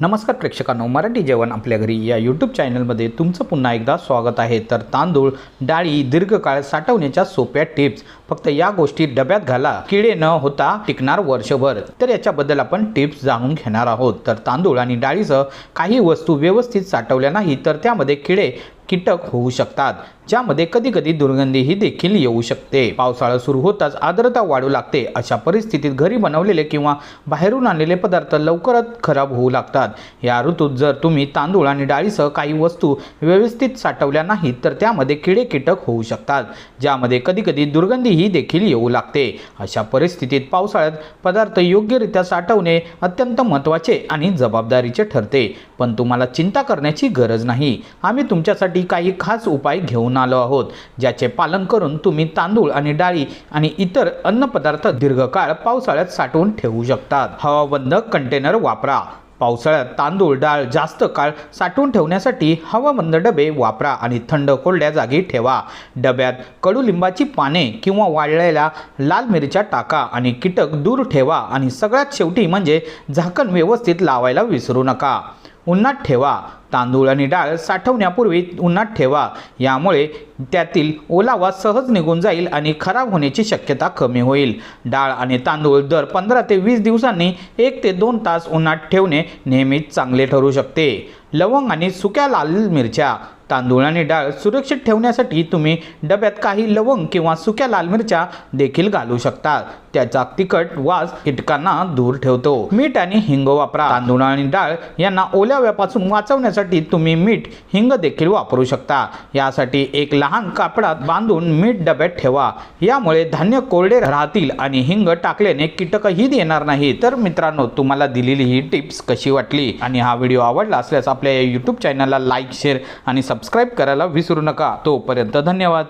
नमस्कार प्रेक्षकांनो मराठी जेवण आपल्या घरी या यूट्यूब चॅनलमध्ये तुमचं पुन्हा एकदा स्वागत आहे. तर तांदूळ डाळी दीर्घकाळ साठवण्याच्या सोप्या टिप्स फक्त या गोष्टी डब्यात घाला. किडे न होता टिकणार वर्षभर. तर याच्याबद्दल आपण टिप्स जाणून घेणार आहोत. तर तांदूळ आणि डाळीसह काही वस्तू व्यवस्थित साठवल्या नाही तर त्यामध्ये किडे कीटक होऊ शकतात ज्यामध्ये कधी कधी दुर्गंधीही देखील येऊ शकते. पावसाळा सुरू होताच आर्द्रता वाढू लागते. अशा परिस्थितीत घरी बनवलेले किंवा बाहेरून आणलेले पदार्थ लवकरच खराब होऊ लागतात. या ऋतूत जर तुम्ही तांदूळ आणि डाळीसह काही वस्तू व्यवस्थित साठवल्या नाहीत तर त्यामध्ये किडे कीटक होऊ शकतात ज्यामध्ये कधी कधी दुर्गंधीही देखील येऊ लागते. अशा परिस्थितीत पावसाळ्यात पदार्थ योग्यरित्या साठवणे अत्यंत महत्त्वाचे आणि जबाबदारीचे ठरते. पण तुम्हाला चिंता करण्याची गरज नाही. आम्ही तुमच्यासाठी काही खास उपाय घेऊन आलो आहोत ज्याचे पालन करून तुम्ही तांदूळ आणि डाळी आणि इतर अन्नपदार्थ दीर्घकाळ पावसाळ्यात साठवून ठेवू शकतात. हवाबंद कंटेनर वापरा. पावसाळ्यात तांदूळ डाळ जास्त काळ साठवून ठेवण्यासाठी हवाबंद डबे वापरा आणि थंड कोरड्या जागी ठेवा. डब्यात कडुलिंबाची पाने किंवा वाळलेल्या लाल मिरच्या टाका आणि कीटक दूर ठेवा आणि सगळ्यात शेवटी म्हणजे झाकण व्यवस्थित लावायला विसरू नका. उन्हात ठेवा. तांदूळ आणि डाळ साठवण्यापूर्वी उन्हात ठेवा. यामुळे त्यातील ओलावा सहज निघून जाईल आणि खराब होण्याची शक्यता कमी होईल. डाळ आणि तांदूळ दर पंधरा ते वीस दिवसांनी एक ते दोन तास उन्हात ठेवणे नेहमीच चांगले ठरू शकते. लवंग आणि सुक्या लाल मिरच्या. तांदूळ आणि डाळ सुरक्षित ठेवण्यासाठी तुम्ही डब्यात काही लवंग किंवा सुक्या लाल मिरच्या देखील घालू शकता. त्याचा तिखट वास कीटकांना दूर ठेवतो. मीठ आणि हिंग वापरा. तांदूळ आणि डाळ यांना ओल्याव्यापासून वाचवण्यासाठी तुम्ही मीठ हिंग देखील वापरू शकता. यासाठी एक लहान कापडात बांधून मीठ डब्यात ठेवा. यामुळे धान्य कोरडे राहतील आणि हिंग टाकल्याने कीटकही येणार नाही तर मित्रांनो तुम्हाला दिलेली ही टिप्स कशी वाटली? आणि हा व्हिडिओ आवडला असल्यास आपल्या या यूट्यूब चॅनलला लाईक शेअर आणि सबस्क्राईब करायला विसरू नका. तोपर्यंत धन्यवाद.